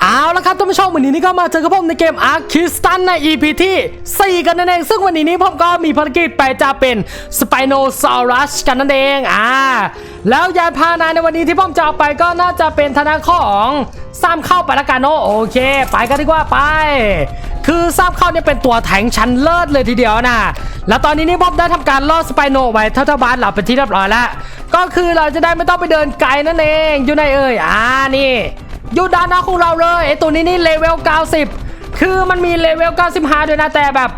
เอาละครับท่านผู้ชมวันนี้นี่ก็มาเจอกับผมในเกม a r k i s t a n ใน EP ที่ 4 กันนั่นเอง ซึ่งวันนี้นี่ผมก็มีภารกิจไปจะเป็น Spinosaurus กันนั่นเองอ่าแล้วยานพาหนะในวันนี้ที่ผมจะเอาไปก็น่าจะเป็นธนาของซ้ำเข้าไปละกันเนอะโอเค ไปกันดีกว่าไป คือซ้ำเข้าเนี่ยเป็นตัวแทงชั้นเลิศเลยทีเดียวนะแล้วตอนนี้นี่ผมได้ทำการล่อสไปโนไว้เท่าๆบ้านเราเป็นที่เรียบร้อยแล้วก็คือเราจะได้ไม่ต้องไปเดินไกลนั่นเองอยู่ในเอ่ยอ่านี่ อยู่ด้านหน้าของเราเลยไอตัวนี้นี่เลเวล 90 คือมันมีเลเวล 95 ด้วยนะแต่แบบ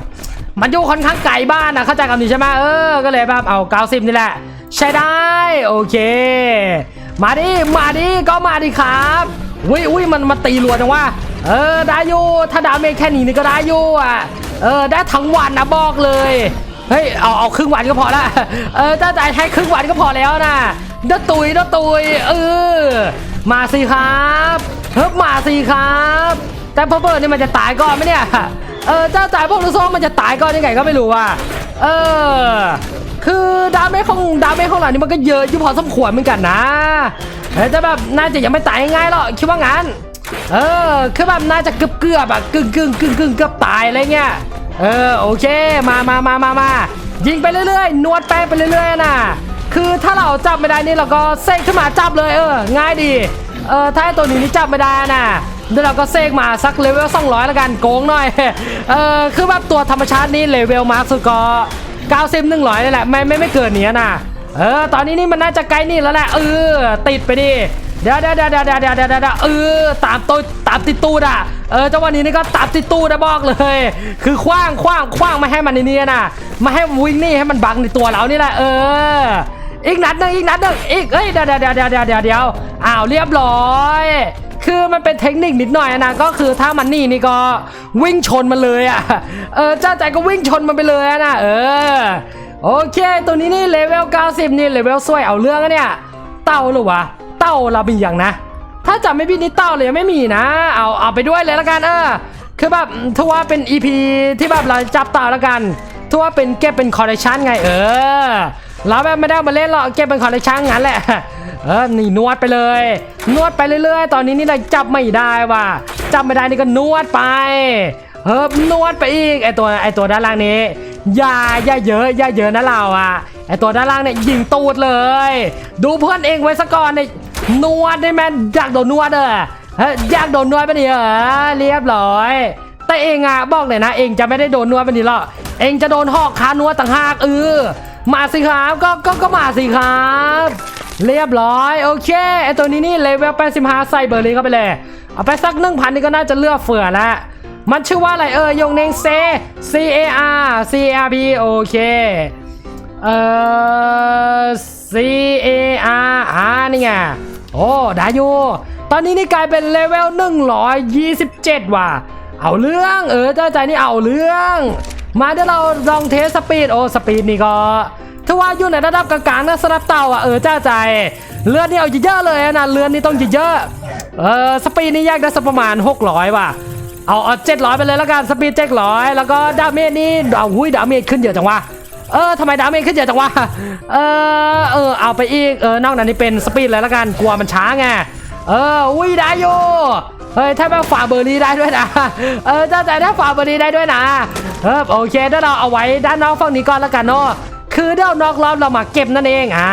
มันอยู่ค่อนข้างไกลบ้านนะเข้าใจคำนี้ใช่ไหมเออ ก็เลยแบบเอา 90 นี่แหละ ใช้ได้ โอเค มาดิ มาดิ ก็มาดิครับอุ้ยอุ้ยมันมาตีรัวจังว่า เออ ได้อยู่ถ้าดาเมจแค่นี้นี่ก็ได้อยู่อะเออ ได้ทั้งวันนะบอกเลยเฮ้ยเอาเอาครึ่งวันก็พอละเออถ้าจ่ายให้ครึ่งวันก็พอแล้วนะเด้อตุยเด้อตุยเออ มาสิครับเฮ้ยมาสิครับ แต่พอเบิร์ดนี่มันจะตายก่อนไหมเนี่ยเออเจ้าจ่ายพวกลูกโซ่มันจะตายก่อนยังไงก็ไม่รู้ว่ะเออคือดาเมจของดาเมจของเรานี่มันก็เยอะอยู่พอสมควรเหมือนกันนะแต่แบบน่าจะยังไม่ตายง่ายๆหรอกคิดว่างั้นเออคือแบบน่าจะเกือบเกือบอะกึ่งกึ่งกึ่งกึ่งเกือบตายอะไรเงี้ยเออโอเคมามามามามายิงไปเรื่อยๆนวดแป้งไปเรื่อยๆนะ คือถ้าเราจับไม่ได้นี่เราก็เซกขึ้นมาจับเลยเออ ง่ายดี เออถ้าไอ้ตัวนี้นี่จับไม่ได้นะเดี๋ยวเราก็เซกมาสักเลเวล200แล้วกันโกงหน่อย เออคือแบบตัวธรรมชาตินี่เลเวลมาสุดก็90 100นี่แหละไม่ไม่ไม่เกินนี้นะเออตอนนี้นี่มันน่าจะใกล้นี่แล้วแหละเออติดไปดิเดี๋ยวเดี๋ยวเดี๋ยวเดี๋ยวเดี๋ยวเดี๋ยวเดะเออตามตัวตามติดตู้อะเออจังหวะนี้นี่ก็ตามติดตู้นะบอกเลย คือคว้างคว้างคว้างไม่ให้มันในนี้นะมาให้วิ่งนี่ให้มันบังในตัวเรานี่แหละเออ อีกนัดหนึ่งอีกนัดหนึ่งอีกเอ้ยเดี๋ยวเดี๋ยวเดี๋ยวเดี๋ยวเดี๋ยวเดี๋ยวอ้าวเรียบร้อย คือมันเป็นเทคนิคนิดหน่อยนะก็คือถ้ามันนี่นี่ก็วิ่งชนมันเลยอะเออเจ้าใจก็วิ่งชนมันไปเลยอะนะเออโอเค ตัวนี้นี่เลเวล 90 นี่เลเวลสวยเอาเรื่องอะเนี่ยเต้าหรือวะเต้าเรามีอย่างนะ ถ้าจำไม่ผิดนี่เต้าเลยยังไม่มีนะ เอาเอาไปด้วยเลยละกันเออคือแบบถือว่าเป็น EP ที่แบบเราจับเต่าแล้วกันถือว่าเป็นเก็บเป็นคอลเลคชันไงเออ เราแบบไม่ได้มาเล่นหรอกเก็บเป็นคอลเลคชันงั้นแหละเออนี่นวดไปเลย นวดไปเรื่อย ๆ ตอนนี้นี่เราจับไม่ได้ว่ะจับไม่ได้นี่ก็นวดไปเฮ้นวดไปอีกไอตัวไอตัวด้านล่างนี้อย่าอย่าเยอะอย่าเยอะนะเราอะไอตัวด้านล่างเนี่ยยิงตูดเลย ดูเพื่อนเองไว้ซะก่อนเนี่ยนวดได้แมนอยากโดนนวดเออเฮ้ยอยากโดนนวดไปะเนี่ยเออเรียบร้อย แต่เองอะบอกเลยนะ เองจะไม่ได้โดนนวดไปะนี่หรอกเองจะโดนหอกคานวดต่างหากเออ มาสิครับก็ก็ก็มาสิครับ เรียบร้อยโอเคไอตัวนี้นี่เลเวล85ใส่เบอร์รี่เข้าไปเลย เอาไปสักหนึ่งพันนี่ก็น่าจะเลือกเฟื่อแล้วมันชื่อว่าอะไรเออยงเนงเซ C A R C A R P โอเคเอ่อ C A R อ่านี่ไงโอ้ได้อยู่ตอนนี้นี่กลายเป็นเลเวล127 ว่ะ เอาเรื่องเออเจ้าใจนี่เอาเรื่อง มาเดี๋ยวเราลองเทสสปีดโอ้สปีดนี่ก็ถือว่าอยู่ในระดับกลางๆนะสำหรับเต่าอะเออจ้าใจเลือดนี่เอาเยอะเลยนะเลือดนี่ต้องเยอะเออสปีดนี่แยกได้สักประมาณ 600 ว่ะเอาเอาเจ็ดร้อยไปเลยแล้วกันสปีดเจ็ดร้อยแล้วก็ดาเมจนี่เอาหุ้ยดาเมจขึ้นเยอะจังวะเออทำไมดาเมจขึ้นเยอะจังวะเออเออเอาไปอีกเออนอกนั้นนี่เป็นสปีดเลยแล้วกันกลัวมันช้าไงเอออุ้ยได้อยู่เฮ้ยถ้าแบบฝ่าเบอร์นี้ได้ด้วยนะเออจ้าใจถ้าฝ่าเบอร์นี้ได้ด้วยนะ เออโอเคเดี๋ยวเราเอาไว้ด้านนอกฝั่งนี้ก่อนแล้วกันเนาะคือเดี๋ยวนอกรอบเรามาเก็บนั่นเองอ่า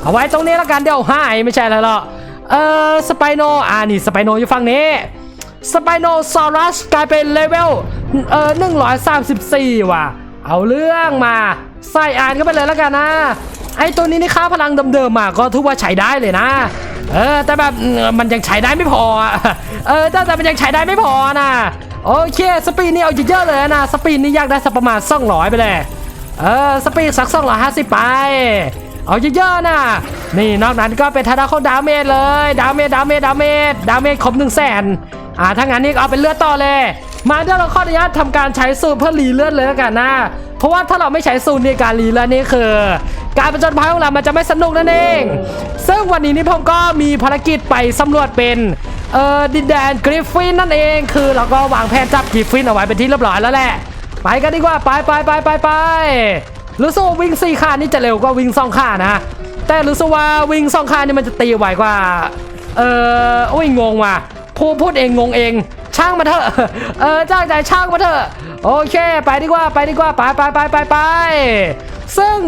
เอาไว้ตรงนี้แล้วกันเดี๋ยวหายไม่ใช่แล้วหรอกเออสไปโนอ่านี่สไปโนอยู่ฝั่งนี้สไปโนซอรัสกลายเป็นเลเวลเอ่อ134ว่ะ เอาเรื่องมา ใส่อ่านก็ไปเลยแล้วกันนะ ไอตัวนี้นี่ค่าพลังเดิมๆมาก็ถือว่าใช้ได้เลยนะ เออแต่แบบมันยังใช้ได้ไม่พอ เออแต่แต่มันยังใช้ได้ไม่พอนะ โอเคสปีดนี่เอาเยอะๆเลยนะสปีดนี่ยากได้สักประมาณ200ไปเลย เออสปีดสัก250ไปเอาเยอะๆนะนี่นอกนั้นก็เป็นธนาคารดาเมจเลย ดาเมจดาเมจดาเมจดาเมจครบหนึ่งแสนอ่าถ้างั้นนี่เอาเป็นเลือดต่อเลย มาเดี๋ยวเราขออนุญาตทำการใช้สูตรเพื่อรีเลือดเลยแล้วกันนะเพราะว่าถ้าเราไม่ใช้สูตรในการรีเลือดนี่คือ การประจนภัยของเรามันจะไม่สนุกนั่นเอง ซึ่งวันนี้นี่ผมก็มีภารกิจไปสำรวจเป็น เอ่อดินแดนกริฟฟินนั่นเองคือเราก็วางแผนจับกริฟฟินเอาไว้เป็นที่เรียบร้อยแล้วแหละ ไปกันดีกว่าไปไปไปไปไปรู้สึกว่าวิ่งสี่ขานี่จะเร็วกว่าวิ่งสองขานะ แต่รู้สึกว่าวิ่งสองขานี่มันจะตีไหวกว่า เออโอ้ยงงว่ะพูดพูดเองงงเอง ช่างมาเถอะเออจ้างใจช่างมาเถอะโอเค ไปดีกว่าไปดีกว่าไปไปไปไปไปซึ่ง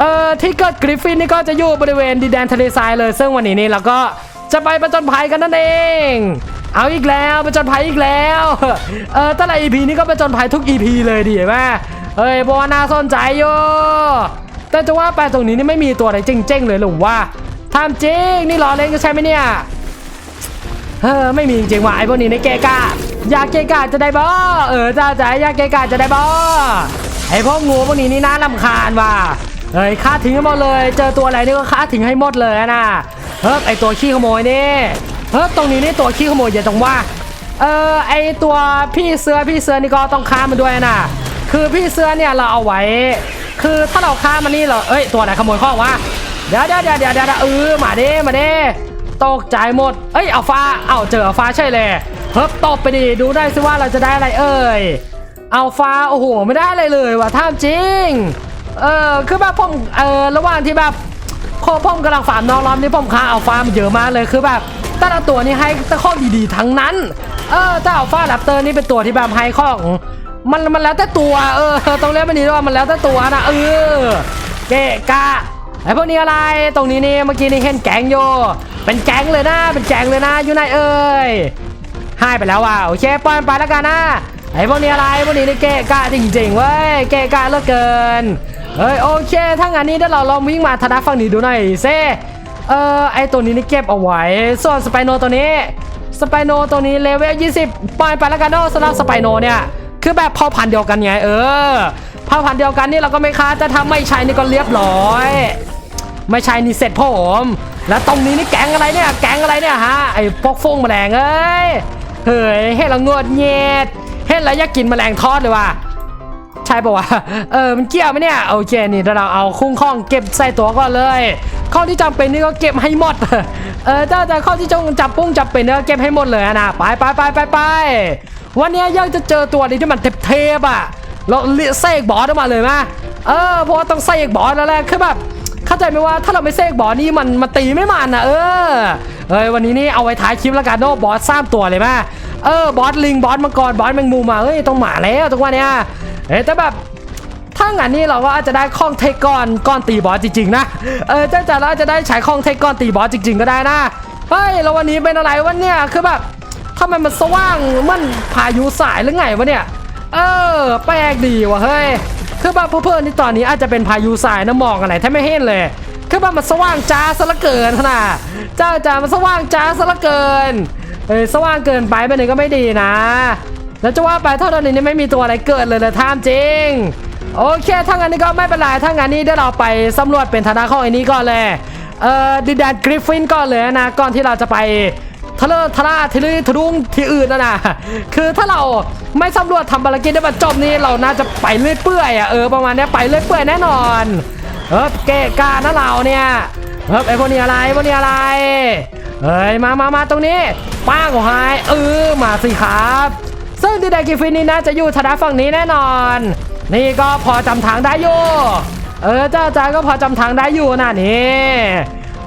เอ่อที่เกิดกริฟฟินนี่ก็จะอยู่บริเวณดินแดนทะเลทรายเลย ซึ่งวันนี้นี่เราก็ จะไปประจนภัยกันนั่นเอง เอาอีกแล้วประจนภัยอีกแล้ว เออแต่ EP นี่ก็ประจนภัยทุก EP เลยดีไหมเฮ้ยเพราะว่าน่าสนใจอยู่แต่จะว่าไปตรงนี้นี่ไม่มีตัวอะไรเจ๋งๆเลยหรือว่าทำจริงนี่ล้อเล่นกันใช่ไหมเนี่ยเออไม่มีจริงว่ะไอ้พวกนี้ในเกกาอยากเกกาจะได้บ่เออจ้าจ๋าอยากเกกาจะได้บ่ไอ้พวกงูพวกนี้นี่น่าลำคาญว่ะเฮ้ยฆ่าทิ้งให้หมดเลย เจอตัวอะไรนี่ก็ฆ่าทิ้งให้หมดเลยนะ เฮ้ยไอตัวขี้ขโมยนี่เฮ้ยตรงนี้นี่ตัวขี้ขโมยอย่าตรงว่า เออไอตัวพี่เสือพี่เสือนี่ก็ต้องฆ่ามันด้วยนะคือพี่เสือเนี่ยเราเอาไว้ คือถ้าเราฆ่ามันนี่เรอเอ้ยตัวไหนขโมยข้องวะเดี๋ยวเดี๋ยวเดี๋ยวเดี๋ยวเดี๋ยวเออมาเดิมาเดิตกใจหมด เอ้ยเอาฟ้าเอาเจอเอาฟ้าใช่เลยเฮ้ยตบไปดิดูได้สิว่าเราจะได้อะไรเอ่ยเอาฟ้าโอ้โหไม่ได้อะไรเลยว่ะท่ามจริงเออคือแบบผมเออระหว่างที่แบบ โคผมกำลังฟาร์มน้องล้อมนี่ผมค้าเอาฟามันเยอะมากเลยคือแบบแต่ละตัวนี่ให้แต่ข้อดีๆทั้งนั้น เออถ้าเอาฟ้าแรปเตอร์นี่เป็นตัวที่แบบให้ข้อมันมันแล้วแต่ตัว เออต้องเรียกมันนี้ว่ามันแล้วแต่ตัวนะเออเกะกะไอพวกนี้อะไรตรงนี้นี่เมื่อกี้นี่เห็นแกงอยู่เป็นแกงเลยนะเป็นแกงเลยนะอยู่ไหนเอ่ยหายไปแล้วว่ะโอเคปล่อยมันไปแล้วกันนะไอพวกนี้อะไรพวกนี้นี่เกะกะจริงๆเว้ยเกะกะเหลือเกิน เฮ้ยโอเค ถ้างั้นนี้เดี๋ยวเราลองวิ่งมาทางด้านฝั่งนี้ดูหน่อยเซ่เอ่อไอตัวนี้นี่เก็บเอาไว้ ส่วนสไปโนตัวนี้ สไปโนตัวนี้เลเวล 20 ปล่อยไปแล้วกันเนาะสำหรับสไปโนเนี่ย คือแบบเผ่าพันธุ์เดียวกันไงเออเผ่าพันธุ์เดียวกันนี่เราก็ไม่ค้าแต่ถ้าไม่ใช่นี่ก็เรียบร้อย ไม่ใช่นี่เสร็จผม แล้วตรงนี้นี่แกงอะไรเนี่ย แกงอะไรเนี่ยฮะไอ้พวกฟงแมลงเอ้ยเฮ้ยเห็นและงวดเงียดเห็นแล้วอยากกินแมลงทอดเลยว่ะ ใช่ปะวะ เออ มันเกี่ยวไหมเนี่ย โอเค นี่เราเอาคุ้งข้องเก็บใส่ตัวก่อนเลยข้อที่จำเป็นนี่ก็เก็บให้หมด เออถ้าแต่ข้อที่จงจับปุ้งจับเป็นเนี่ยเก็บให้หมดเลยนะ ไปไปไปไปไปวันนี้ยังจะเจอตัวนี้ที่มันเทพๆอะ เราเรียกเสกบอสออกมาเลยมะเออ เพราะว่าต้องเสกบอสแล้วแหละคือแบบเข้าใจไหมว่าถ้าเราไม่เสกบอสนี่มันมาตีไม่มันนะเออเอ้ยวันนี้นี่เอาไว้ท้ายคลิปแล้วกันเนาะบอสสามตัวเลยมเออบอสลิงบอสมังกรบอสแมงมุมมาเอ้ยต้องหมาแล้วตรงวันเนี้ย เอ้แต่แบบถ้างั้นนี่เราก็อาจจะได้ข้องเทก่อนก่อนตีบอสจริงๆนะ เออเจ้าจ๋าเราอาจจะได้ใช้ข้องเทก่อนตีบอสจริง ๆ ก็ได้นะเฮ้ยแล้ววันนี้เป็นอะไรวะเนี่ยคือแบบทำไมมันสว่างมันพายุสายหรือไงวะเนี่ย เออ แปลกดีว่ะเฮ้ยคือแบบเพื่อนๆนี่ตอนนี้อาจจะเป็นพายุสายนะมองอะไรแทบไม่เห็นเลยคือแบบมันสว่างจ้าซะละเกินขนาดเจ้าจ๋ามันสว่างจ้าซะละเกินเอ้ยสว่างเกินไปไปหนึ่งก็ไม่ดีนะ แล้วจะว่าไปเท่าตอนนี้นี่ไม่มีตัวอะไรเกิดเลยเลยท่ามจริง โอเคถ้างั้นนี่ก็ไม่เป็นไรถ้างั้นนี่เดี๋ยวเราไปสำรวจเป็นธนาของไอ้นี้ก่อนเลยเอ่อดินแดนกริฟฟินก่อนเลยนะก่อนที่เราจะไปทะเลทะลาทะเลทะลุงที่อื่นนะนะคือถ้าเราไม่สำรวจทำภารกิจได้บรรจบนี่เราน่าจะไปเรื่อยเปื่อยอะเออประมาณนี้ไปเรื่อยเปื่อยแน่นอนเออเกะกานะเราเนี่ยเออไอพวกนี้อะไรพวกนี้อะไรเฮ้ยมามามาตรงนี้ป้าของไฮเออมาสิครับ ซึ่งดินแดกริฟินนี่น่าจะอยู่ทางด้านฝั่งนี้แน่นอน นี่ก็พอจำทางได้อยู่เออเจ้าจ้าก็พอจำทางได้อยู่นะนี่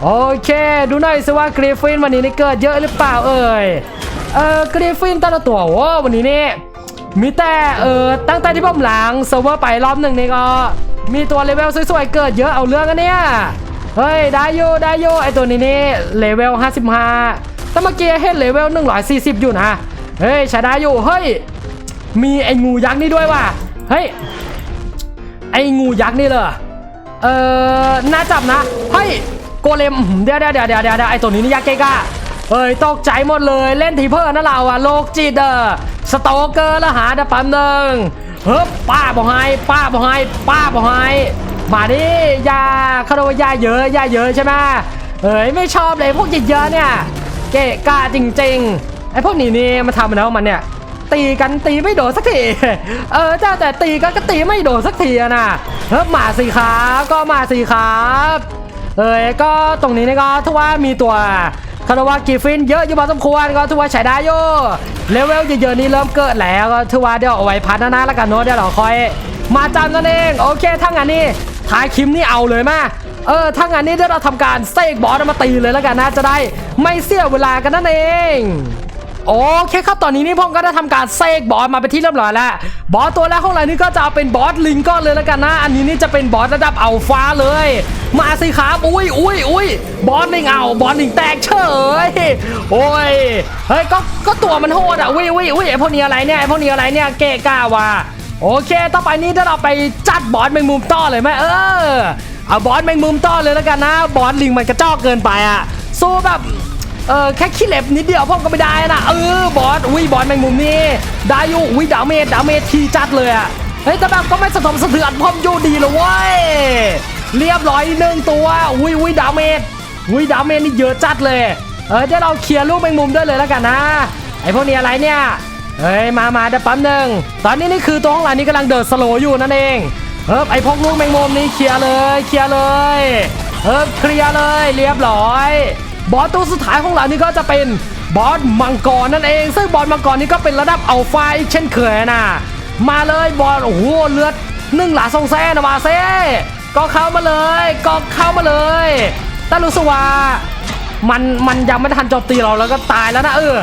โอเค ดูหน่อยสิว่ากริฟฟินวันนี้นี่เกิดเยอะหรือเปล่าเอ่ยเออกริฟฟินแต่ละตัวโอ้วันนี้นี่มีแต่เออตั้งแต่ที่ผมหลังเซิร์ฟเวอร์ไปรอบหนึ่งนี่ก็มีตัวเลเวลสวยๆเกิดเยอะเอาเรื่องกันเนี่ยเฮ้ยได้อยู่ได้อยู่ไอตัวนี้นี่เลเวล 55แต่เมื่อกี้เห็นเลเวล 140 อยู่นะ เฮ้ยช้ได้อยู่ เฮ้ย มีไอ้งูยักษ์นี่ด้วยว่ะ เฮ้ย ไอ้งูยักษ์นี่เลยเออน่าจับนะ เฮ้ย โกเลมอื้อเดี๋ยวเดี๋ยวเดี๋ยวเดี๋ยวเดี๋ยวไอ้ตัวนี้นี่ยักษ์เกกะเฮ้ย ตกใจหมดเลย เล่นทีเพิ่นะเราอะโลกจิตเออสโตเกอร์ล้วหาเดี๋ยวปั๊มหนึ่งเฮ้ยป้าบอกให้ป้าบอกให้ป้าบอกให้มาดิยาเขาเรียกว่ายาเยอะยาเยอะใช่ไหมเฮ้ย ไม่ชอบเลยพวกเยอะๆเนี่ย เกะกะจริง ๆ ไอ้พวกนี้นี่มาทำมันแล้วมันเนี่ย ตีกันตีไม่โดนสักทีเออเจ้าแต่ตีกันก็ตีไม่โดนสักทีนะเฮ้ยมาสิครับก็มาสิครับเอ้ยก็ตรงนี้นี่ก็ถือว่ามีตัวคาราวากิฟฟินเยอะอยู่พอสมควรก็ถือว่าใช้ได้อยู่เลเวลเยอะๆนี้เริ่มเกิดแล้วก็ถือว่าเดี๋ยวเอาไว้พัฒนาแล้วกันเนาะเดี๋ยวเราคอยมาจำนั่นเองโอเคถ้างั้นนี่ท้ายคลิปนี่เอาเลยมาเออถ้างั้นนี่เดี๋ยวเราทำการเซกบอสมาตีเลยแล้วกันนะจะได้ไม่เสียเวลากันนั่นเอง โอเคครับตอนนี้นี่ผมก็ได้ทำการเซกบอสมาเป็นที่เรียบร้อยแล้ว บอสตัวแรกของเรานี่ก็จะเอาเป็นบอสลิงก้อนเลยแล้วกันนะ อันนี้นี่จะเป็นบอสระดับอัลฟาเลย มาสิครับอุ้ยอุ้ยอุ้ยบอสลิงเอาบอสลิงแตกเฉยโอ้ยเฮ้ยก็ก็ตัวมันโหดอะอุ้ยอุ้ยอุ้ยไอพวกนี้อะไรเนี่ยไอพวกนี้อะไรเนี่ยเกะกะว่ะโอเคต่อไปนี้ถ้าเราไปจัดบอสแมงมุมต้อเลยไหมเออเอาบอสแมงมุมต้อเลยแล้วกันนะ บอสลิงมันกระจอกเกินไปอะสู้แบบ เออแค่ขี้เหล็บนิดเดียวพ่อก็ไม่ได้นะเออบอสอุ้ยบอสแมงมุมนี่ได้อยู่อุ้ยดาวเมจดาวเมจทีจัดเลยอะเฮ้ยแต่แบบก็ไม่สะทมสะเทือนพ่อมอยู่ดีเลยเว้ยเรียบร้อยหนึ่งตัวอุ้ยอุ้ยดาวเมจอุ้ยดาวเมจนี่เยอะจัดเลยเออเดี๋ยวเราเคลียร์ลูกแมงมุมด้วยเลยแล้วกันนะไอพวกนี้อะไรเนี่ยเฮ้ยมามาเดี๋ยวปั๊มหนึ่งตอนนี้นี่คือตัวของเรานี่กำลังเดินสโลอยู่นั่นเองเออไอพวกลูกแมงมุมนี่เคลียร์เลยเคลียร์เลยเออเคลียร์เลยเรียบร้อย บอสตัวสุดท้ายของเรานี่ก็จะเป็นบอสมังกรนั่นเอง ซึ่งบอสมังกรนี่ก็เป็นระดับอัลฟาอีกเช่นเคยนะ มาเลยบอสโอ้โหเลือดหนึ่งหลาทรงแซ่นะมาเซ่ก็เข้ามาเลยก็เข้ามาเลยต่รู้สึกว่ามันมันยังไม่ทันโจมตีเราแล้วก็ตายแล้วนะเออ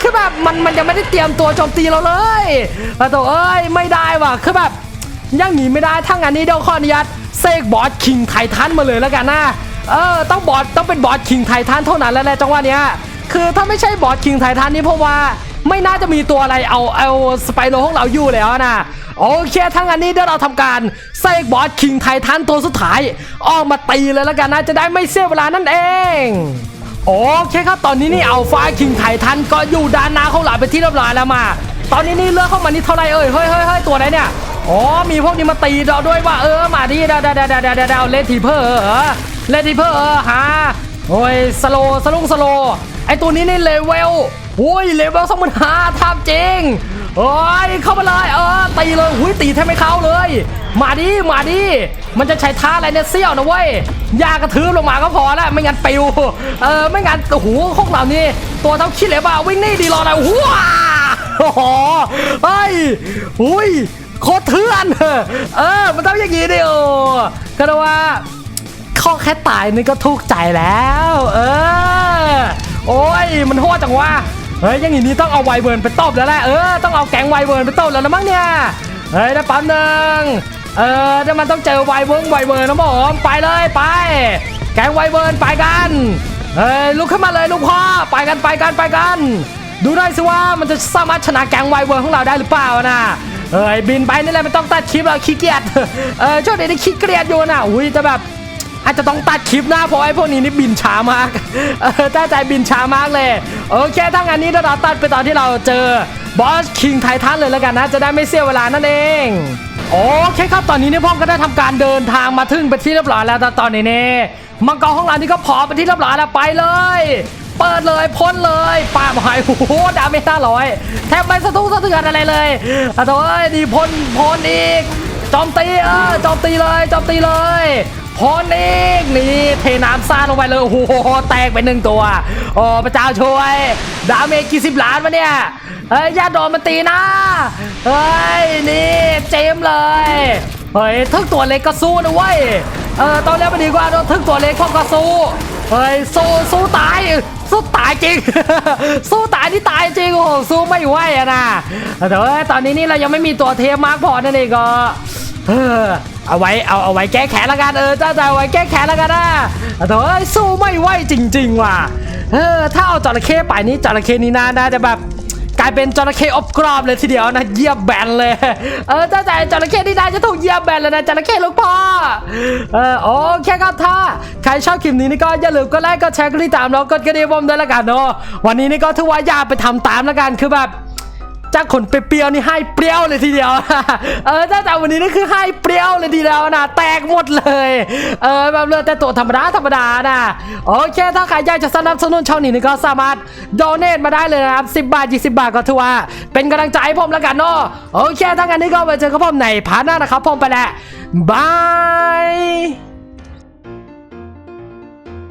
คือแบบมันมันยังไม่ได้เตรียมตัวโจมตีเราเลยแต่ตัวเอ้ยไม่ได้ว่ะคือแบบยังหนีไม่ได้ถ้างั้นนี้เดี๋ยวขออนุญาตเสกบอสคิงไททันมาเลยแล้วกันนะ เออต้องบอสต้องเป็นบอสคิงไททันเท่านั้นแล้วแหละจังหวะเนี้ยคือถ้าไม่ใช่บอสคิงไททันนี่เพราะว่าไม่น่าจะมีตัวอะไรเอาเอาสไปโนของเราอยู่แล้วนะโอเคถ้างั้นนี้เดี๋ยวเราทำการเสกบอสคิงไททันตัวสุดท้ายออกมาตีเลยแล้วกันนะจะได้ไม่เสียเวลานั่นเองโอเคครับตอนนี้นี่เอัลฟาคิงไททันก็อยู่ด้านหน้าของเราเป็นที่เรียบร้อยแล้วมา ตอนนี้นี่เลือกเข้ามานี่เท่าไรเอ่ยเฮ้ยเฮ้ยเฮ้ยตัวไหนเนี่ยอ๋อมีพวกนี้มาตีเราด้วยว่าเออมาดิเดาเดาเดาเดาเดาเดาเดาเลทีเพอร์ เลทีเพอร์เออฮะโอ้ยสโลสลุงสโลไอตัวนี้นี่เลเวลโอ้ยเลเวลสองพันห้าทำจริงโอ้ยเข้ามาเลยเออตีเลยหุยตีแทบไม่เข้าเลย มาดิมาดิมันจะใช้ท่าอะไรเนี่ยเซี่ยวนะเว้ยยากระทืบลงมาก็พอแล้วไม่งั้นปิวเออไม่งั้นโอ้โหพวกเรานี่ตัวเท่าขี้เล็บอะวิ่งนี่ดีรออะไรว้าโอ้โหเฮ้ยอุ้ยโคตรเถื่อนเออมันต้องอย่างงี้ดิโอก็ว่า ข้อแค่ตายนี่ก็ทุกข์ใจแล้ว เออ โอ้ย มันโหดจังวะเฮ้ยอยังงี้นี่ต้องเอาไวเบิร์นไปตบแล้วแหละเออต้องเอาแก๊งไวเบิร์นไปตบแล้วนะมั้งเนี่ยเฮ้ยได้ปั๊มหนึ่งเออถ้ามันต้องเจอไวเบิร์นไวเบิร์นนะผมไปเลยไป แก๊งไวเบิร์นไปกันเฮ้ยลุกขึ้นมาเลยลูกพ่อไปกันไปกันไปกัน ดูได้สิว่ามันจะสามารถชนะแก๊งไวเวิร์นของเราได้หรือเปล่านะเอ้ยบินไปนี่แหละไม่ต้องตัดคลิปแล้วขี้เกียจเออช่วงนี้นี่ขี้เกียจอยู่นะอุ้ยแต่แบบ อาจจะต้องตัดคลิปหนะเพราะไอ้พวกนี้นี่บินช้ามากเออตั้งใจบินช้ามากเลยโอเคถ้างั้นนี้เราตัดไปตอนที่เราเจอบอสคิงไททันเลยแล้วกันนะ จะได้ไม่เสียเวลานั่นเองโอเคครับตอนนี้เนี่ยพ่อก็ได้ทำการเดินทางมาถึงไปที่เรียบร้อยแล้วตอนนี้เนี่ยมังกรของเรานี่ก็พอมไปที่เรียบร้อยแล้วไปเลย เปิดเลยพ่นเลยป่าบหายโอ้โหดาเมจห้าร้อยแทบไม่สะทุกสะเทือนอะไรเลยอะแต่ว่าดีพ่นพ่นอีกจอมตีเออจอมตีเลยจอมตีเลย พ่นอีกนี่เทน้ำซ่านลงไปเลย โอ้โห แตกไปหนึ่งตัว โอ้พระเจ้าช่วย ดาเมจกี่สิบล้านวะเนี่ยเฮ้ยอย่าโดนมันตีนะเฮ้ย นี่เจมเลยเฮ้ยทึกตัวเล็กก็สู้นะเว้ยเออตอนนี้มันดีกว่าโดนทึกตัวเล็กพวกก็สู้เฮ้ยสู้สู้ตายสู้ตายจริง สู้ตายที่ตายจริงโอ้สู้ไม่ไหวอะนะแต่ว่าตอนนี้นี่เรายังไม่มีตัวเทมมากพอนั่นเองก็ เออเอาไว้เอาเอาไว้แก้แค้นละกันเออเจ้าจะเอาไว้แก้แค้นละกันนะแต่ว่าสู้ไม่ไหวจริง ๆ ว่ะเออถ้าเอาจระเข้ไปนี่จระเข้นี่น่าน่าจะแบบกลายเป็นจระเข้อบกรอบเลยทีเดียวนะเยียบแบนเลยเออเจ้าใจจระเข้นี่ได้จะถูกเยียบแบนเลยนะจระเข้ลูกพ่อเออโอเคครับถ้าใครชอบคลิปนี้นี่ก็อย่าลืมกดไลค์กดแชร์กดติดตามแล้วกดกระดิ่งผมด้วยละกันเนาะวันนี้นี่ก็ถือว่าอย่าไปทำตามละกันคือแบบ จาขนเปรี้ยวนี่ให้เปรี้ยวเลยทีเดียว เออถ้าจาวันนี้นี่คือให้เปรี้ยวเลยทีเดียวนะแตกหมดเลย เออแบบเลือแต่ตัวธรรมดาธรรมดานะโอเคถ้าใครอยากจะสนับสนุนช่องนี้นี่ก็สามารถโดเนทมาได้เลยนะครับ10 บาท 20 บาทก็ถือว่าเป็นกำลังใจให้ผมแล้วกันเนาะโอเคถ้างั้นนี่ก็ไปเจอกับผมในพาร์ทหน้านะครับผมไปแล้วบาย